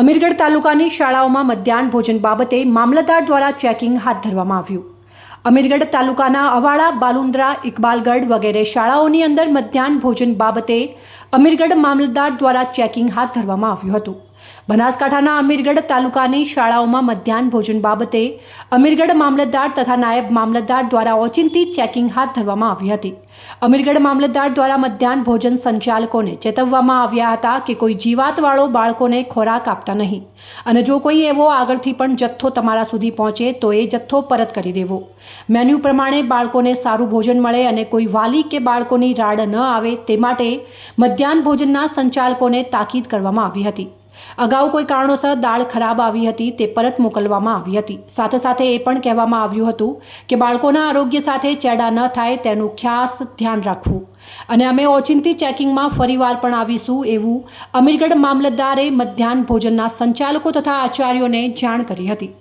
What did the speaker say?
અમીરગઢ તાલુકાની શાળાઓમાં મધ્યાહન ભોજન બાબતે મામલતદાર દ્વારા ચેકિંગ હાથ ધરવામાં આવ્યું. અમીરગઢ તાલુકાના અવાળા બાલુંદ્રા ઇકબાલગઢ વગેરે શાળાઓની અંદર મધ્યાહન ભોજન બાબતે અમીરગઢ મામલતદાર દ્વારા ચેકિંગ હાથ ધરવામાં આવ્યું હતું. બનાસકાંઠાના અમીરગઢ તાલુકાની શાળાઓમાં મધ્યાહન ભોજન બાબતે અમીરગઢ મામલતદાર તથા નાયબ મામલતદાર દ્વારા ઓચિંતી ચેકિંગ હાથ ધરવામાં આવી હતી. અમીરગઢ મામલતદાર દ્વારા મધ્યાહન ભોજન સંચાલકોને ચેતવવામાં આવ્યા હતા કે કોઈ જીવાતવાળો બાળકોને ખોરાક આપતા નહીં અને જો કોઈ એવો આગળથી પણ જથ્થો તમારા સુધી પહોંચે તો એ જથ્થો પરત કરી દેવો. મેન્યુ પ્રમાણે બાળકોને સારું ભોજન મળે અને કોઈ વાલી કે બાળકોની રાડ ન આવે તે માટે મધ્યાહન ભોજનના સંચાલકોને તાકીદ કરવામાં આવી હતી. અગાઉ કોઈ કારણોસર દાળ ખરાબ આવી હતી તે પરત મોકલવામાં આવી હતી. સાથે સાથે એ પણ કહેવામાં આવ્યું હતું કે બાળકોના આરોગ્ય સાથે ચેડા ન થાય તેનું ખાસ ધ્યાન રાખવું. અને અમે ઓચિંતી ચેકિંગમાં ફરીવાર પણ આવીશું એવું અમીરગઢ મામલતદારે મધ્યાહન ભોજનના સંચાલકો તથા આચાર્યોને જાણ કરી હતી.